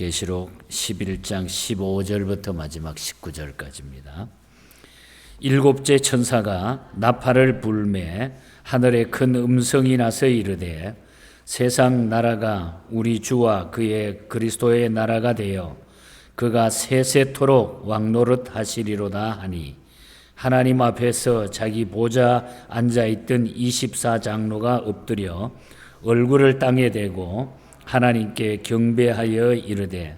계시록 11장 15절부터 마지막 19절까지입니다. 일곱째 천사가 나팔을 불매 하늘에 큰 음성이 나서 이르되 세상 나라가 우리 주와 그의 그리스도의 나라가 되어 그가 세세토록 왕노릇 하시리로다 하니 하나님 앞에서 자기 보좌 앉아 있던 24장로가 엎드려 얼굴을 땅에 대고 하나님께 경배하여 이르되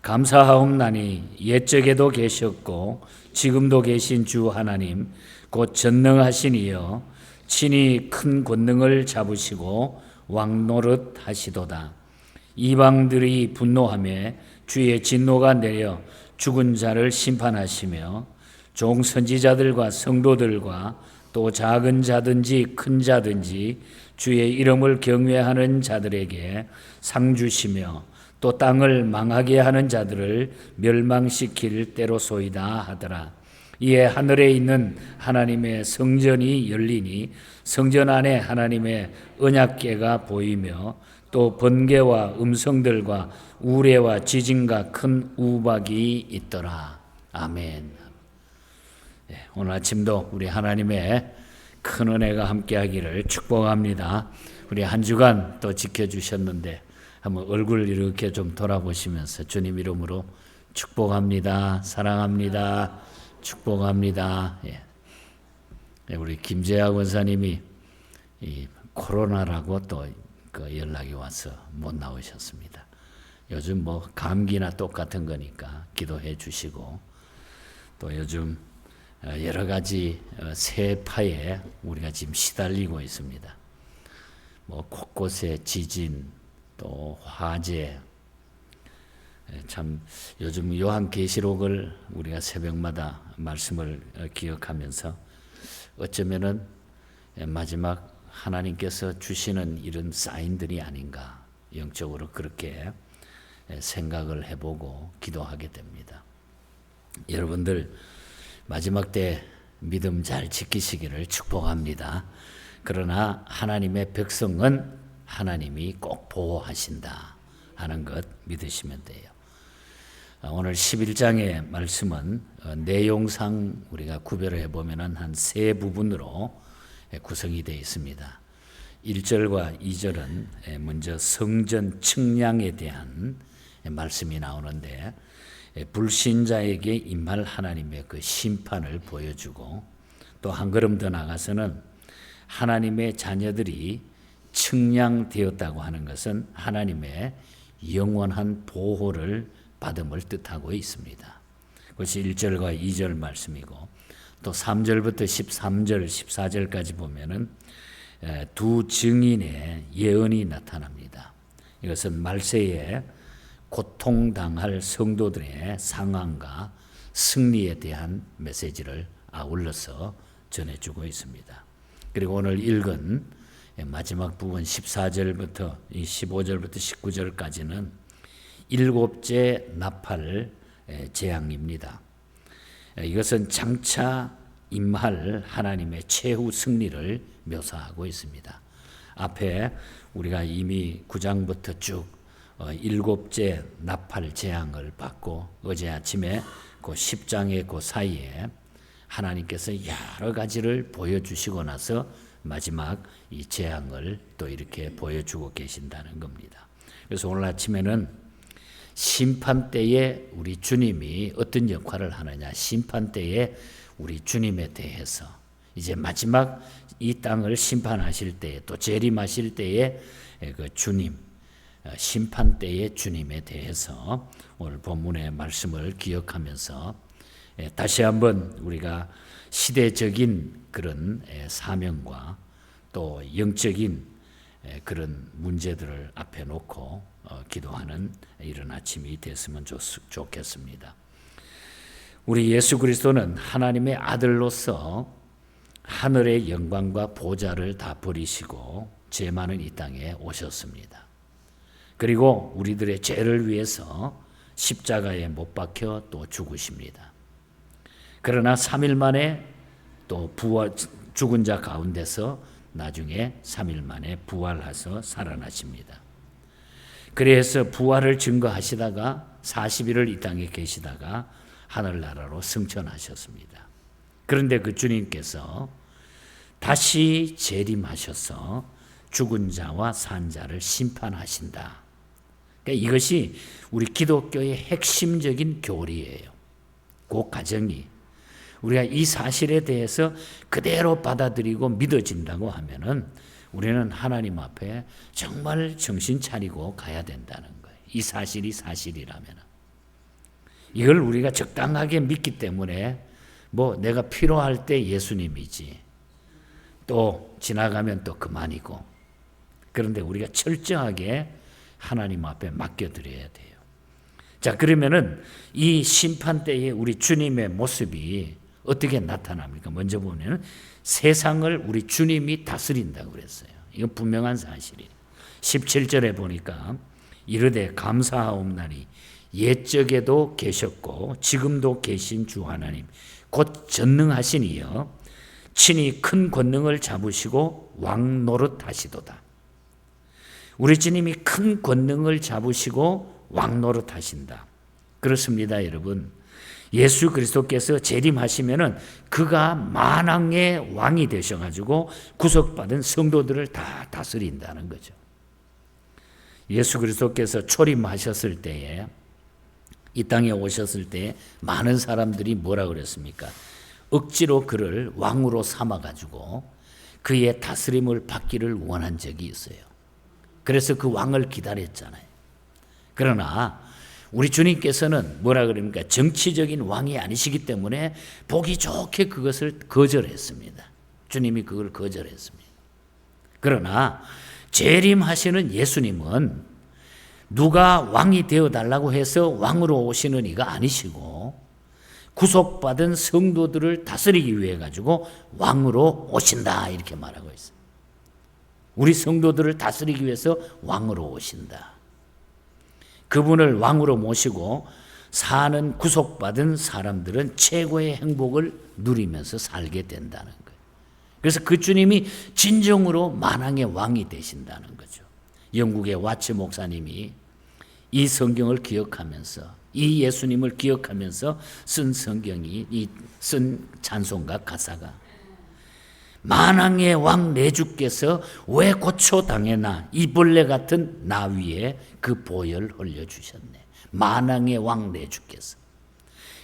감사하옵나니 옛적에도 계셨고 지금도 계신 주 하나님 곧 전능하신 이여 친히 큰 권능을 잡으시고 왕노릇 하시도다. 이방들이 분노하며 주의 진노가 내려 죽은 자를 심판하시며 종 선지자들과 성도들과 또 작은 자든지 큰 자든지 주의 이름을 경외하는 자들에게 상 주시며 또 땅을 망하게 하는 자들을 멸망시킬 때로소이다 하더라. 이에 하늘에 있는 하나님의 성전이 열리니 성전 안에 하나님의 언약궤가 보이며 또 번개와 음성들과 우레와 지진과 큰 우박이 있더라. 아멘. 네, 오늘 아침도 우리 하나님의 큰 은혜가 함께하기를 축복합니다. 우리 한 주간 또 지켜주셨는데 한번 얼굴 이렇게 좀 돌아보시면서 주님 이름으로 축복합니다. 사랑합니다. 축복합니다. 예. 네, 우리 김재학 원사님이 이 코로나라고 또 그 연락이 와서 못 나오셨습니다. 요즘 뭐 감기나 똑같은 거니까 기도해 주시고 또 요즘 어, 여러 가지 어, 세파에 우리가 지금 시달리고 있습니다. 뭐 곳곳에 지진 또 화재 예, 참 요즘 요한 계시록을 우리가 새벽마다 말씀을 어, 기억하면서 어쩌면은 예, 마지막 하나님께서 주시는 이런 사인들이 아닌가 영적으로 그렇게 예, 생각을 해보고 기도하게 됩니다. 여러분들 마지막 때 믿음 잘 지키시기를 축복합니다. 그러나 하나님의 백성은 하나님이 꼭 보호하신다 하는 것 믿으시면 돼요. 어, 오늘 11장의 말씀은 어, 내용상 우리가 구별을 해보면 한 세 부분으로 구성이 되어 있습니다. 1절과 2절은 먼저 성전 측량에 대한 말씀이 나오는데 예, 불신자에게 임할 하나님의 그 심판을 보여주고 또 한 걸음 더 나가서는 하나님의 자녀들이 측량되었다고 하는 것은 하나님의 영원한 보호를 받음을 뜻하고 있습니다. 그것이 1절과 2절 말씀이고 또 3절부터 13절, 14절까지 보면은 예, 두 증인의 예언이 나타납니다. 이것은 말세에 고통당할 성도들의 상황과 승리에 대한 메시지를 아울러서 전해주고 있습니다. 그리고 오늘 읽은 마지막 부분 14절부터 15절부터 19절까지는 일곱째 나팔 재앙입니다. 이것은 장차 임할 하나님의 최후 승리를 묘사하고 있습니다. 앞에 우리가 이미 9장부터 쭉 어, 일곱째 나팔 재앙을 받고 어제 아침에 그 10장의 그 사이에 하나님께서 여러 가지를 보여주시고 나서 마지막 이 재앙을 또 이렇게 보여주고 계신다는 겁니다. 그래서 오늘 아침에는 심판 때에 우리 주님이 어떤 역할을 하느냐, 심판 때에 우리 주님에 대해서 이제 마지막 이 땅을 심판하실 때에 또 재림하실 때에 그 주님, 어, 심판 때의 주님에 대해서 오늘 본문의 말씀을 기억하면서 예, 다시 한번 우리가 시대적인 그런 예, 사명과 또 영적인 예, 그런 문제들을 앞에 놓고 어, 기도하는 이런 아침이 됐으면 좋겠습니다. 우리 예수 그리스도는 하나님의 아들로서 하늘의 영광과 보좌를 다 버리시고 죄 많은 이 땅에 오셨습니다. 그리고 우리들의 죄를 위해서 십자가에 못 박혀 또 죽으십니다. 그러나 3일 만에 또 부활, 죽은 자 가운데서 나중에 3일 만에 부활하서 살아나십니다. 그래서 부활을 증거하시다가 40일을 이 땅에 계시다가 하늘나라로 승천하셨습니다. 그런데 그 주님께서 다시 재림하셔서 죽은 자와 산 자를 심판하신다. 그러니까 이것이 우리 기독교의 핵심적인 교리예요. 그 가정이 우리가 이 사실에 대해서 그대로 받아들이고 믿어진다고 하면은 우리는 하나님 앞에 정말 정신 차리고 가야 된다는 거예요. 이 사실이 사실이라면. 이걸 우리가 적당하게 믿기 때문에 뭐 내가 필요할 때 예수님이지. 또 지나가면 또 그만이고. 그런데 우리가 철저하게 하나님 앞에 맡겨드려야 돼요. 자, 그러면은 이 심판 때에 우리 주님의 모습이 어떻게 나타납니까? 먼저 보면 세상을 우리 주님이 다스린다고 그랬어요. 이건 분명한 사실이에요. 17절에 보니까 이르되 감사하옵나니 옛적에도 계셨고 지금도 계신 주 하나님 곧 전능하시니여 친히 큰 권능을 잡으시고 왕 노릇하시도다. 우리 주님이 큰 권능을 잡으시고 왕 노릇 하신다. 그렇습니다, 여러분. 예수 그리스도께서 재림하시면은 그가 만왕의 왕이 되셔 가지고 구속받은 성도들을 다 다스린다는 거죠. 예수 그리스도께서 초림하셨을 때에 이 땅에 오셨을 때 많은 사람들이 뭐라 그랬습니까? 억지로 그를 왕으로 삼아 가지고 그의 다스림을 받기를 원한 적이 있어요. 그래서 그 왕을 기다렸잖아요. 그러나 우리 주님께서는 뭐라 그럽니까? 정치적인 왕이 아니시기 때문에 보기 좋게 그것을 거절했습니다. 주님이 그걸 거절했습니다. 그러나 재림하시는 예수님은 누가 왕이 되어 달라고 해서 왕으로 오시는 이가 아니시고 구속받은 성도들을 다스리기 위해 가지고 왕으로 오신다 이렇게 말하고 있어요. 우리 성도들을 다스리기 위해서 왕으로 오신다. 그분을 왕으로 모시고 사는 구속받은 사람들은 최고의 행복을 누리면서 살게 된다는 거예요. 그래서 그 주님이 진정으로 만왕의 왕이 되신다는 거죠. 영국의 와츠 목사님이 이 성경을 기억하면서 이 예수님을 기억하면서 쓴 성경이 이 쓴 찬송가 가사가 만왕의 왕 내 주께서 왜 고초 당해나 이벌레 같은 나 위에 그 보혈 흘려 주셨네. 만왕의 왕 내 주께서.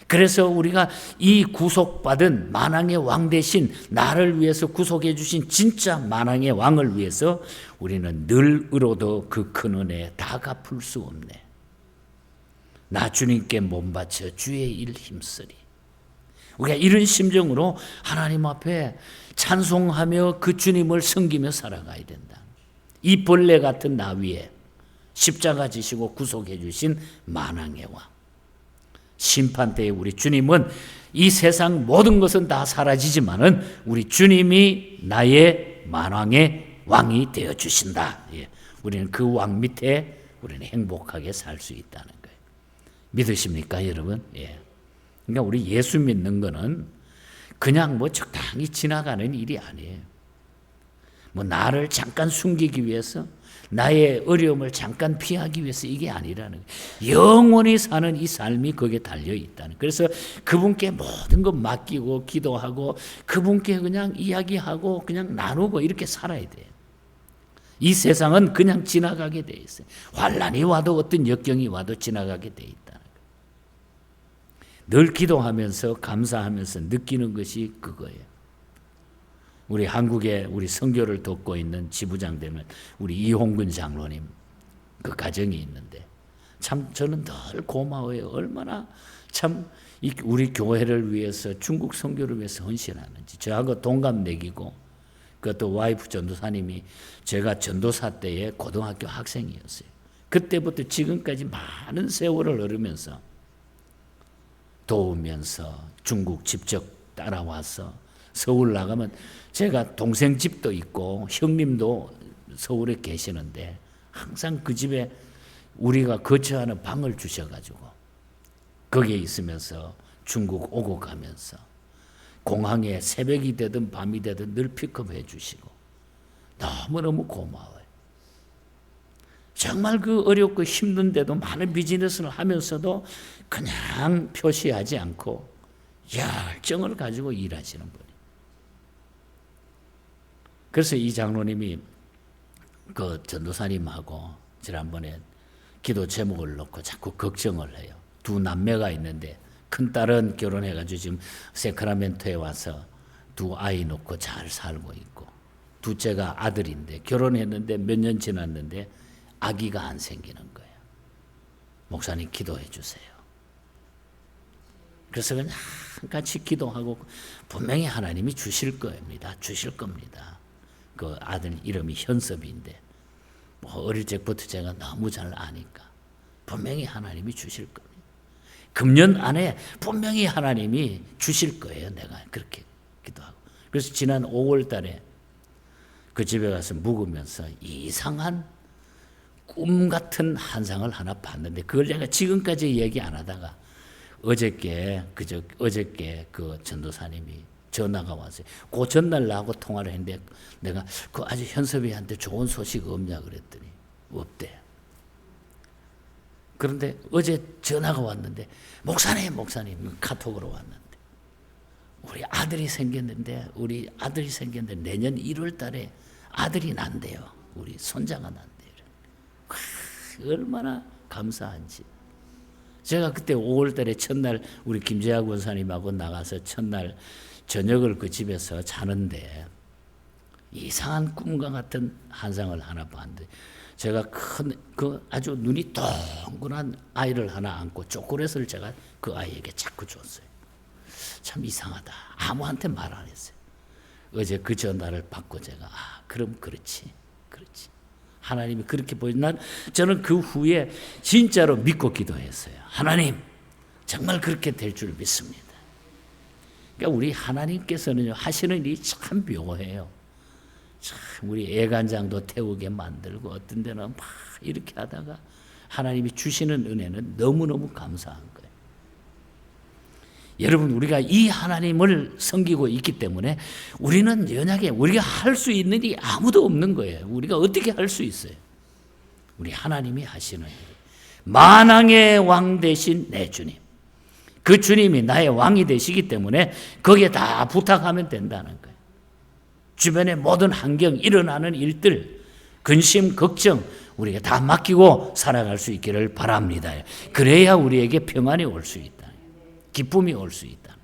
그래서 우리가 이 구속받은 만왕의 왕 대신 나를 위해서 구속해 주신 진짜 만왕의 왕을 위해서 우리는 늘 으로도 그 큰 은혜 다 갚을 수 없네. 나 주님께 몸 바쳐 주의 일 힘쓰리. 우리가 이런 심정으로 하나님 앞에 찬송하며 그 주님을 섬기며 살아가야 된다. 이 벌레 같은 나 위에 십자가 지시고 구속해 주신 만왕의 왕. 심판 때에 우리 주님은 이 세상 모든 것은 다 사라지지만은 우리 주님이 나의 만왕의 왕이 되어 주신다. 예. 우리는 그 왕 밑에 우리는 행복하게 살 수 있다는 거예요. 믿으십니까, 여러분? 예. 그러니까 우리 예수 믿는 거는 그냥 뭐 적당히 지나가는 일이 아니에요. 뭐 나를 잠깐 숨기기 위해서 나의 어려움을 잠깐 피하기 위해서 이게 아니라는 거예요. 영원히 사는 이 삶이 거기에 달려 있다는. 그래서 그분께 모든 것 맡기고 기도하고 그분께 그냥 이야기하고 그냥 나누고 이렇게 살아야 돼요. 이 세상은 그냥 지나가게 돼 있어요. 환란이 와도 어떤 역경이 와도 지나가게 돼 거예요. 늘 기도하면서 감사하면서 느끼는 것이 그거예요. 우리 한국에 우리 선교를 돕고 있는 지부장 되는 우리 이홍근 장로님 그 가정이 있는데 참 저는 늘 고마워요. 얼마나 참 우리 교회를 위해서 중국 선교를 위해서 헌신하는지 저하고 동갑 내기고 그것도 와이프 전도사님이 제가 전도사 때에 고등학교 학생이었어요. 그때부터 지금까지 많은 세월을 흐르면서 도우면서 중국 직접 따라와서 서울 나가면 제가 동생 집도 있고 형님도 서울에 계시는데 항상 그 집에 우리가 거처하는 방을 주셔가지고 거기에 있으면서 중국 오고 가면서 공항에 새벽이 되든 밤이 되든 늘 픽업해 주시고 너무너무 고마워요. 정말 그 어렵고 힘든데도 많은 비즈니스를 하면서도 그냥 표시하지 않고 열정을 가지고 일하시는 분이. 그래서 이 장로님이 그 전도사님하고 지난번에 기도 제목을 놓고 자꾸 걱정을 해요. 두 남매가 있는데 큰 딸은 결혼해가지고 지금 세크라멘토에 와서 두 아이 놓고 잘 살고 있고 둘째가 아들인데 결혼했는데 몇 년 지났는데 아기가 안 생기는 거예요. 목사님 기도해 주세요. 그래서 그냥 같이 기도하고 분명히 하나님이 주실 겁니다. 주실 겁니다. 그 아들 이름이 현섭인데 뭐 어릴 적부터 제가 너무 잘 아니까 분명히 하나님이 주실 겁니다. 금년 안에 분명히 하나님이 주실 거예요. 내가 그렇게 기도하고. 그래서 지난 5월 달에 그 집에 가서 묵으면서 이상한 꿈 같은 한상을 하나 봤는데 그걸 내가 지금까지 얘기 안 하다가 어저께 그저 어저께 그 전도사님이 전화가 왔어요. 그 전날 나하고 통화를 했는데 내가 그 아주 현섭이한테 좋은 소식 없냐 그랬더니 없대. 그런데 어제 전화가 왔는데 목사님 목사님 카톡으로 왔는데 우리 아들이 생겼는데 우리 아들이 생겼는데 내년 1월 달에 아들이 난대요. 우리 손자가 난대요. 얼마나 감사한지. 제가 그때 5월 달에 첫날 우리 김재학 원사님하고 나가서 첫날 저녁을 그 집에서 자는데 이상한 꿈과 같은 한상을 하나 봤는데 제가 큰 그 아주 눈이 동그란 아이를 하나 안고 초콜릿을 제가 그 아이에게 자꾸 줬어요. 참 이상하다. 아무한테 말 안 했어요. 어제 그 전화를 받고 제가 아 그럼 그렇지 하나님이 그렇게 보여 난 저는 그 후에 진짜로 믿고 기도했어요. 하나님 정말 그렇게 될 줄 믿습니다. 그러니까 우리 하나님께서는 하시는 일이 참 묘해요. 참 우리 애간장도 태우게 만들고 어떤 데는 막 이렇게 하다가 하나님이 주시는 은혜는 너무너무 거예요. 여러분 우리가 이 하나님을 섬기고 있기 때문에 우리는 연약해 우리가 할 수 있는 일이 아무도 없는 거예요. 우리가 어떻게 할 수 있어요? 우리 하나님이 하시는 일. 만왕의 왕 대신 내 주님. 그 주님이 나의 왕이 되시기 때문에 거기에 다 부탁하면 된다는 거예요. 주변의 모든 환경, 일어나는 일들, 근심, 걱정, 우리가 다 맡기고 살아갈 수 있기를 바랍니다. 그래야 우리에게 평안이 올 수 있다. 기쁨이 올 수 있다.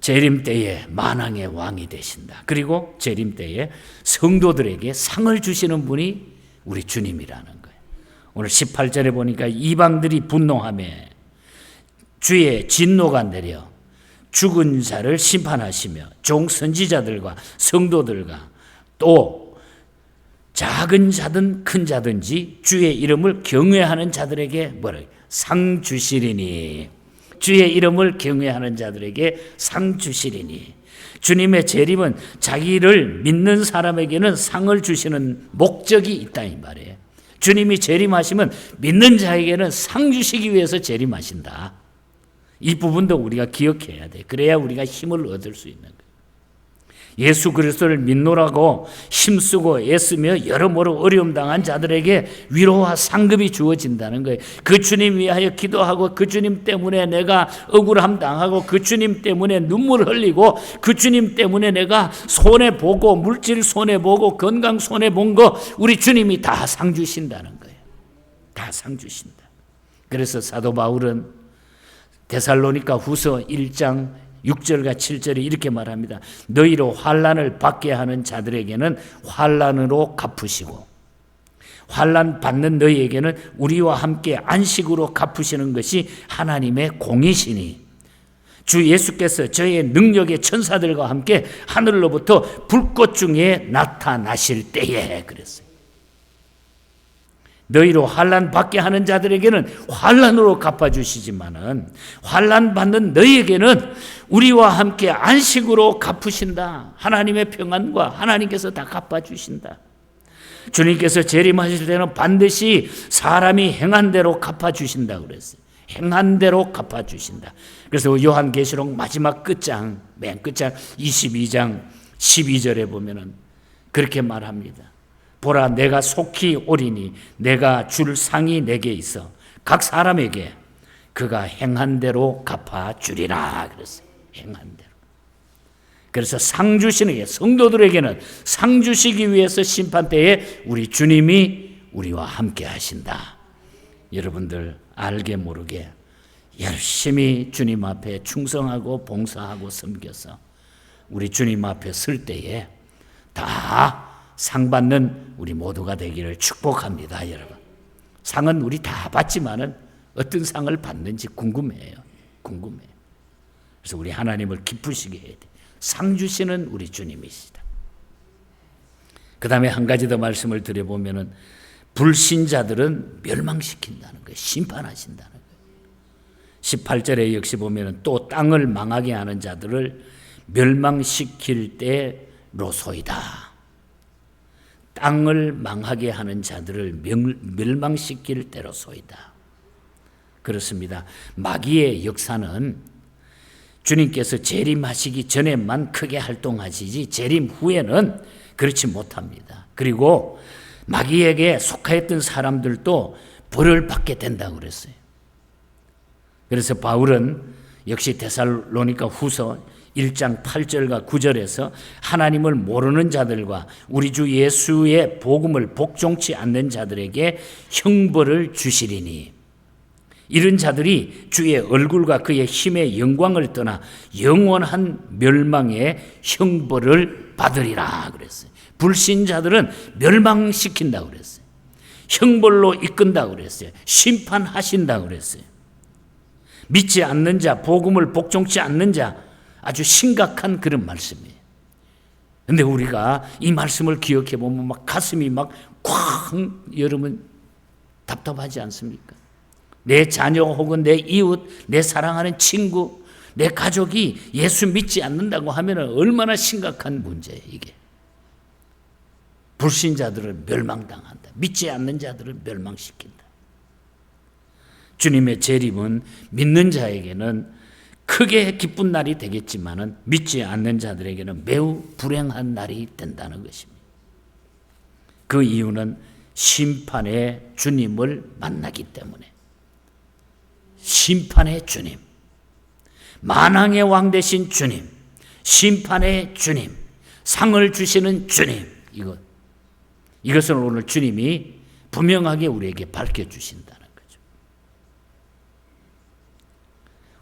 재림 때에 만왕의 왕이 되신다. 그리고 재림 때에 성도들에게 상을 주시는 분이 우리 주님이라는 거예요. 오늘 18절에 보니까 이방들이 분노하며 주의 진노가 내려 죽은 자를 심판하시며 종 선지자들과 성도들과 또 작은 자든 큰 자든지 주의 이름을 경외하는 자들에게 뭐라 상 주시리니 주의 이름을 경외하는 자들에게 상 주시리니 주님의 재림은 자기를 믿는 사람에게는 상을 주시는 목적이 있다 이 말이에요. 주님이 재림하시면 믿는 자에게는 상 주시기 위해서 재림하신다. 이 부분도 우리가 기억해야 돼. 그래야 우리가 힘을 얻을 수 있는 거예요. 예수 그리스도를 믿노라고 힘쓰고 애쓰며 여러모로 어려움 당한 자들에게 위로와 상급이 주어진다는 거예요. 그 주님 위하여 기도하고 그 주님 때문에 내가 억울함 당하고 그 주님 때문에 눈물 흘리고 그 주님 때문에 내가 손해 보고 물질 손해 보고 건강 손해 본 거 우리 주님이 다 상 주신다는 거예요. 다 상 주신다. 그래서 사도 바울은 데살로니가 후서 1장 6절과 7절에 이렇게 말합니다. 너희로 환란을 받게 하는 자들에게는 환란으로 갚으시고 환란 받는 너희에게는 우리와 함께 안식으로 갚으시는 것이 하나님의 공이시니 주 예수께서 저의 능력의 천사들과 함께 하늘로부터 불꽃 중에 나타나실 때에 그랬어요. 너희로 환란 받게 하는 자들에게는 환란으로 갚아 주시지만은 환란 받는 너희에게는 우리와 함께 안식으로 갚으신다. 하나님의 평안과 하나님께서 다 갚아 주신다. 주님께서 재림하실 때는 반드시 사람이 행한 대로 갚아 주신다 그랬어요. 행한 대로 갚아 주신다. 그래서 요한계시록 마지막 끝장 맨 끝장 22장 12절에 보면은 그렇게 말합니다. 보라 내가 속히 오리니 내가 줄 상이 내게 있어 각 사람에게 그가 행한 대로 갚아 주리라 그랬어요. 행한 대로. 그래서 상 주시는 게 성도들에게는 상 주시기 위해서 심판 때에 우리 주님이 우리와 함께 하신다. 여러분들 알게 모르게 열심히 주님 앞에 충성하고 봉사하고 섬겨서 우리 주님 앞에 설 때에 다 상 받는 우리 모두가 되기를 축복합니다, 여러분. 상은 우리 다 받지만은 어떤 상을 받는지 궁금해요. 궁금해요. 그래서 우리 하나님을 기쁘시게 해야 돼. 상 주시는 우리 주님이시다. 그 다음에 한 가지 더 말씀을 드려보면은 불신자들은 멸망시킨다는 거예요. 심판하신다는 거예요. 18절에 역시 보면은 또 땅을 망하게 하는 자들을 멸망시킬 때로소이다. 땅을 망하게 하는 자들을 멸망시킬 때로소이다. 그렇습니다. 마귀의 역사는 주님께서 재림하시기 전에만 크게 활동하시지 재림 후에는 그렇지 못합니다. 그리고 마귀에게 속하였던 사람들도 벌을 받게 된다고 그랬어요. 그래서 바울은 역시 데살로니가 후서 1장 8절과 9절에서 하나님을 모르는 자들과 우리 주 예수의 복음을 복종치 않는 자들에게 형벌을 주시리니 이런 자들이 주의 얼굴과 그의 힘의 영광을 떠나 영원한 멸망의 형벌을 받으리라 그랬어요. 불신자들은 멸망시킨다고 그랬어요. 형벌로 이끈다고 그랬어요. 심판하신다고 그랬어요. 믿지 않는 자, 복음을 복종치 않는 자 아주 심각한 그런 말씀이에요. 근데 우리가 이 말씀을 기억해 보면 막 가슴이 막 쾅 여러분 답답하지 않습니까? 내 자녀 혹은 내 이웃, 내 사랑하는 친구, 내 가족이 예수 믿지 않는다고 하면 얼마나 심각한 문제예요, 이게. 불신자들을 멸망당한다. 믿지 않는 자들을 멸망시킨다. 주님의 재림은 믿는 자에게는 크게 기쁜 날이 되겠지만은 믿지 않는 자들에게는 매우 불행한 날이 된다는 것입니다. 그 이유는 심판의 주님을 만나기 때문에. 심판의 주님, 만왕의 왕 되신 주님, 심판의 주님, 상을 주시는 주님, 이것. 이것을 오늘 주님이 분명하게 우리에게 밝혀 주신다는 거죠.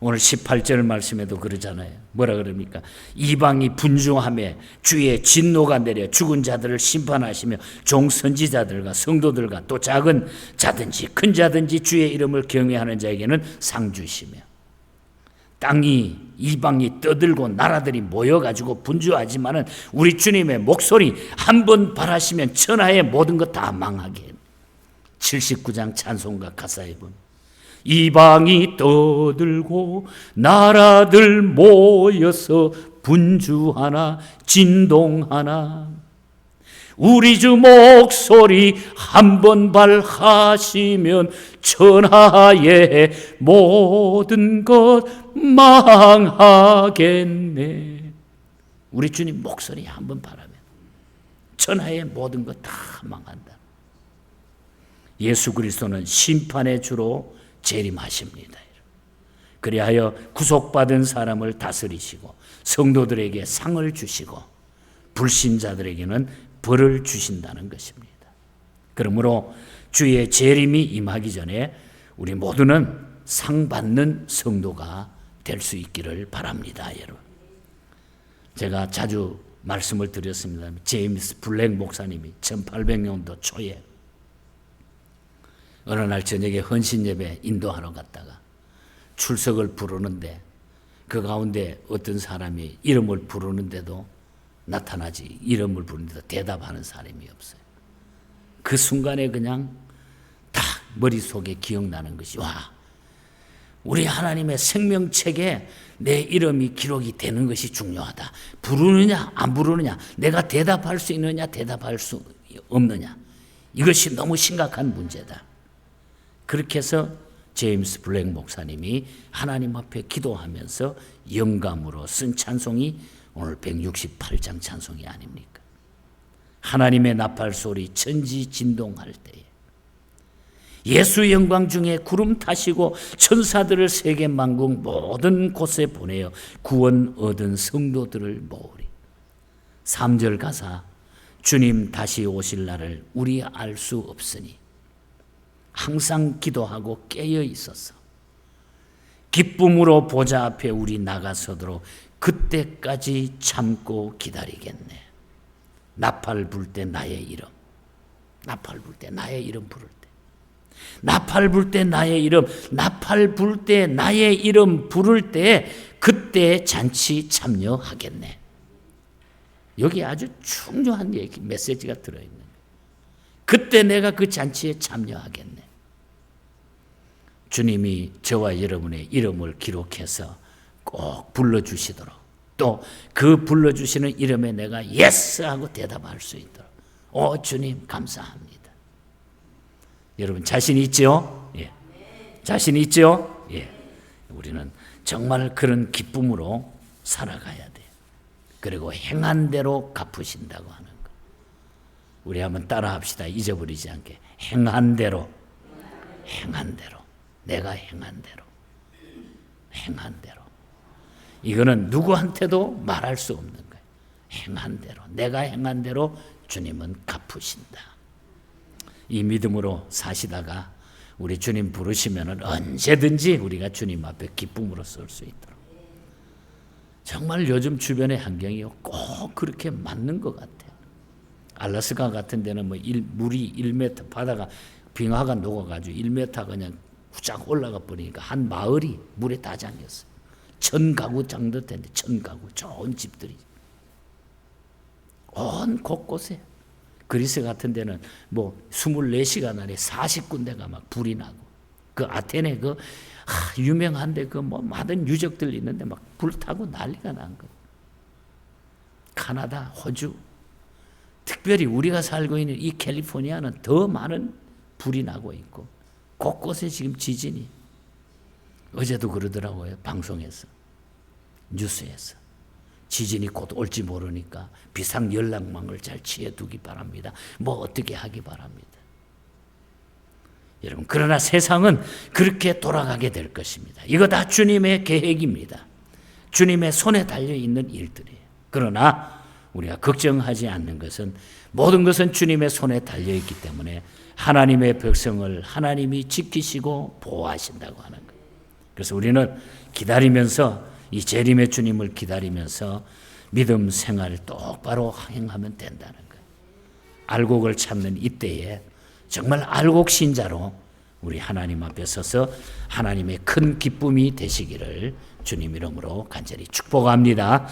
오늘 18절 말씀에도 그러잖아요. 뭐라 그럽니까? 이방이 분주함에 주의 진노가 내려 죽은 자들을 심판하시며 종 선지자들과 성도들과 또 작은 자든지 큰 자든지 주의 이름을 경외하는 자에게는 상 주시며 땅이 이방이 떠들고 나라들이 모여 가지고 분주하지만은 우리 주님의 목소리 한 번 바라시면 천하의 모든 것 다 망하게 79장 찬송가 가사에 보면 이방이 떠들고 나라들 모여서 분주하나 진동하나 우리 주 목소리 한 번 발하시면 천하의 모든 것 망하겠네. 우리 주님 목소리 한 번 바라면 천하의 모든 것 다 망한다. 예수 그리스도는 심판의 주로 재림하십니다. 그리하여 구속받은 사람을 다스리시고 성도들에게 상을 주시고 불신자들에게는 벌을 주신다는 것입니다. 그러므로 주의 재림이 임하기 전에 우리 모두는 상 받는 성도가 될 수 있기를 바랍니다, 여러분. 제가 자주 말씀을 드렸습니다. 제임스 블랙 목사님이 1800년도 초에 어느 날 저녁에 헌신 예배 인도하러 갔다가 출석을 부르는데 그 가운데 어떤 사람이 이름을 부르는데도 나타나지 이름을 부르는데도 대답하는 사람이 없어요. 그 순간에 그냥 딱 머릿속에 기억나는 것이 와 우리 하나님의 생명책에 내 이름이 기록이 되는 것이 중요하다. 부르느냐 안 부르느냐 내가 대답할 수 있느냐 대답할 수 없느냐 이것이 너무 심각한 문제다. 그렇게 해서 제임스 블랙 목사님이 하나님 앞에 기도하면서 영감으로 쓴 찬송이 오늘 168장 찬송이 아닙니까? 하나님의 나팔 소리 천지 진동할 때에 예수 영광 중에 구름 타시고 천사들을 세계 만국 모든 곳에 보내어 구원 얻은 성도들을 모으리. 3절 가사 주님 다시 오실 날을 우리 알 수 없으니 항상 기도하고 깨어 있어서 기쁨으로 보좌 앞에 우리 나가서도록 그때까지 참고 기다리겠네. 나팔 불 때 나의 이름. 나팔 불 때 나의 이름 부를 때. 나팔 불 때 나의 이름, 나팔 불 때 나의 이름 부를 때 그때 잔치 참여하겠네. 여기 아주 중요한 얘기, 메시지가 거예요. 그때 내가 그 잔치에 참여하겠네. 주님이 저와 여러분의 이름을 기록해서 꼭 불러주시도록 또 그 불러주시는 이름에 내가 예스 하고 대답할 수 있도록 오 주님 감사합니다. 여러분 자신 있죠? 예. 자신 있죠? 예. 우리는 정말 그런 기쁨으로 살아가야 돼요. 그리고 행한 대로 갚으신다고 하는 거. 우리 한번 따라 합시다. 잊어버리지 않게. 행한 대로, 행한 대로, 내가 행한 대로, 행한 대로. 이거는 누구한테도 말할 수 없는 거예요. 행한 대로, 내가 행한 대로 주님은 갚으신다. 이 믿음으로 사시다가 우리 주님 부르시면은 언제든지 우리가 주님 앞에 기쁨으로 설 수 있도록. 정말 요즘 주변의 환경이 꼭 그렇게 맞는 것 같아요. 알라스카 같은 데는 뭐 일, 물이 1m 바다가 빙하가 녹아가지고 1m 그냥 후짝 올라가 버리니까 한 마을이 물에 다 잠겼어요. 천 가구 정도 되는데 천 가구. 좋은 집들이. 온 곳곳에. 그리스 같은 데는 뭐 24시간 안에 40군데가 막 불이 나고. 그 아테네 그 아, 유명한데 그 뭐 많은 유적들 있는데 막 불타고 난리가 난 거. 카나다, 호주, 특별히 우리가 살고 있는 이 캘리포니아는 더 많은 불이 나고 있고 곳곳에 지금 지진이 어제도 그러더라고요 방송에서 뉴스에서 지진이 곧 올지 모르니까 비상 연락망을 잘 취해 두기 바랍니다. 뭐 어떻게 하기 바랍니다. 여러분 그러나 세상은 그렇게 돌아가게 될 것입니다. 이거 다 주님의 계획입니다. 주님의 손에 달려 있는 일들이에요. 그러나 우리가 걱정하지 않는 것은 모든 것은 주님의 손에 달려 있기 때문에 하나님의 백성을 하나님이 지키시고 보호하신다고 하는 거예요. 그래서 우리는 기다리면서 이 재림의 주님을 기다리면서 믿음 생활을 똑바로 행하면 된다는 거예요. 알곡을 찾는 이때에 정말 알곡 신자로 우리 하나님 앞에 서서 하나님의 큰 기쁨이 되시기를 주님 이름으로 간절히 축복합니다.